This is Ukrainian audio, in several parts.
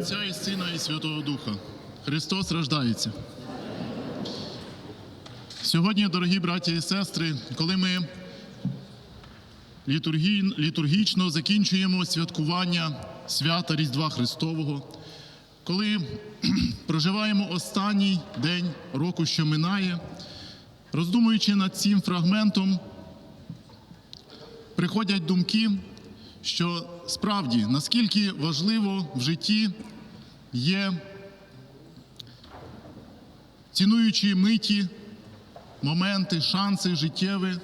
Отця і Сина і Святого Духа. Христос рождається. Сьогодні, дорогі браті і сестри, коли ми літургі... літургічно закінчуємо святкування свята Різдва Христового, коли проживаємо останній день року, що минає, роздумуючи над цим фрагментом, приходять думки, що справді наскільки важливо в житті є цінуючі миті, моменти, шанси життєві,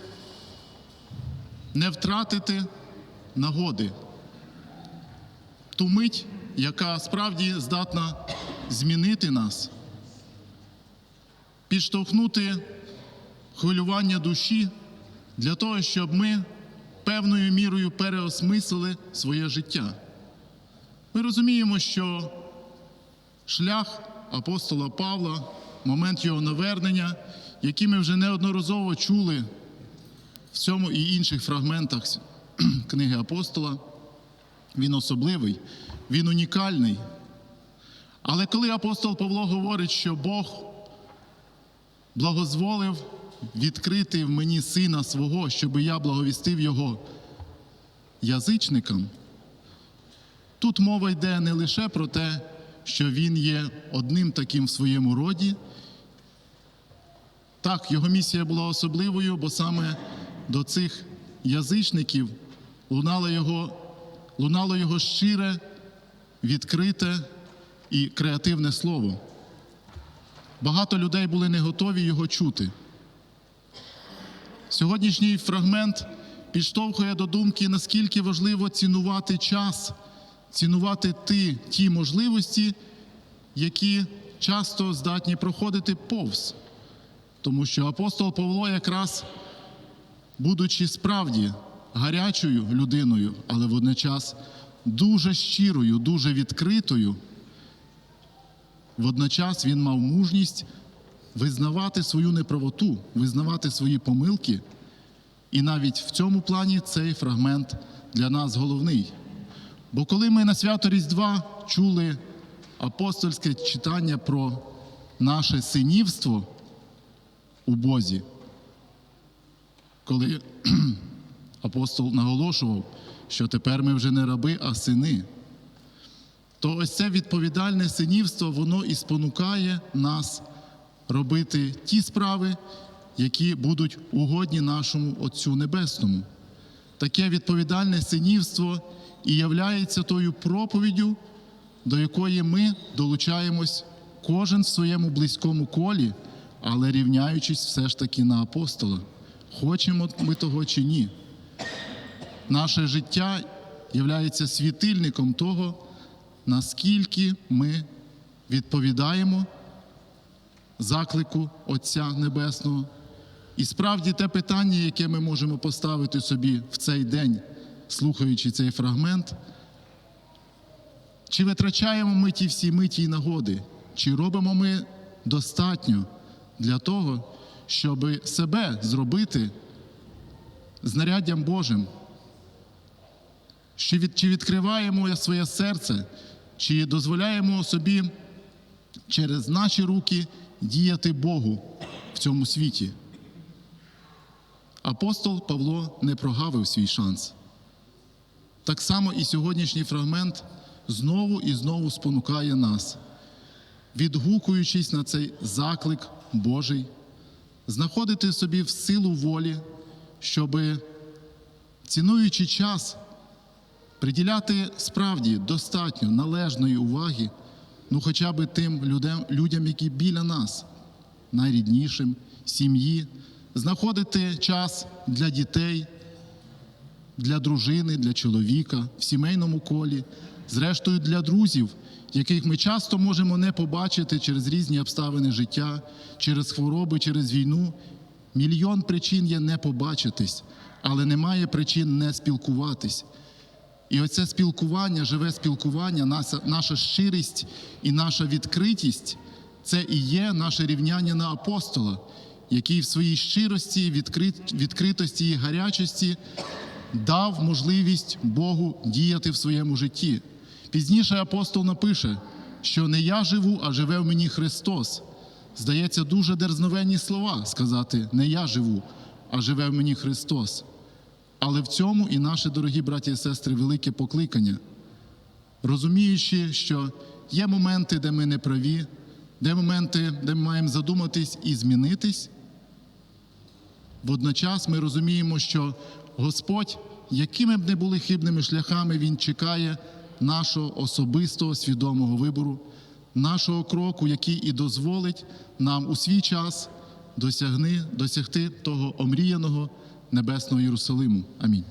не втратити нагоди. Ту мить, яка справді здатна змінити нас, підштовхнути хвилювання душі для того, щоб ми певною мірою переосмислили своє життя. Ми розуміємо, що шлях апостола Павла, момент його навернення, який ми вже неодноразово чули в цьому і інших фрагментах книги апостола, він особливий, він унікальний. Але коли апостол Павло говорить, що Бог благозволив відкрити в мені сина свого, щоб я благовістив його язичникам, тут мова йде не лише про те, що він є одним таким в своєму роді. Так, його місія була особливою, бо саме до цих язичників лунало його, лунало його щире, відкрите і креативне слово. Багато людей були не готові його чути. Сьогоднішній фрагмент підштовхує до думки, наскільки важливо цінувати час, цінувати ті, ті можливості, які часто здатні проходити повз. Тому що апостол Павло, якраз, будучи справді гарячою людиною, але водночас дуже щирою, дуже відкритою, водночас він мав мужність визнавати свою неправоту, визнавати свої помилки. І навіть в цьому плані цей фрагмент для нас головний. Бо коли ми на свято Різдва чули апостольське читання про наше синівство у Бозі, коли апостол наголошував, що тепер ми вже не раби, а сини, то ось це відповідальне синівство, воно і спонукає нас робити ті справи, які будуть угодні нашому Отцю Небесному. Таке відповідальне синівство і являється тою проповіддю, до якої ми долучаємось кожен в своєму близькому колі, але рівняючись все ж таки на апостола. Хочемо ми того чи ні. Наше життя являється світильником того, наскільки ми відповідаємо заклику Отця Небесного. І справді те питання, яке ми можемо поставити собі в цей день, слухаючи цей фрагмент, чи витрачаємо ми ті всі миті і нагоди, чи робимо ми достатньо для того, щоб себе зробити знаряддям Божим? Чи відкриваємо своє серце, чи дозволяємо собі через наші руки діяти Богу в цьому світі? Апостол Павло не прогавив свій шанс. Так само і сьогоднішній фрагмент знову і знову спонукає нас, відгукуючись на цей заклик Божий, знаходити собі в силу волі, щоб, цінуючи час, приділяти справді достатньо належної уваги, ну хоча б тим людям, людям, які біля нас, найріднішим, сім'ї, знаходити час для дітей, для дружини, для чоловіка в сімейному колі, зрештою для друзів, яких ми часто можемо не побачити через різні обставини життя, через хвороби, через війну. Мільйон причин є не побачитись, але немає причин не спілкуватись. І оце спілкування, живе спілкування, наша, щирість і наша відкритість це і є наше рівняння на апостола, який в своїй щирості, відкрит, відкритості і гарячості дав можливість Богу діяти в своєму житті. Пізніше апостол напише, що не я живу, а живе в мені Христос. Здається, дуже дерзновенні слова сказати: не я живу, а живе в мені Христос. Але в цьому і наші дорогі браті і сестри велике покликання, розуміючи, що є моменти, де ми не праві, де моменти, де ми маємо задуматись і змінитись. Водночас ми розуміємо, що Господь, якими б не були хибними шляхами, Він чекає нашого особистого свідомого вибору, нашого кроку, який і дозволить нам у свій час досягни, досягти того омріяного небесного Єрусалиму. Амінь.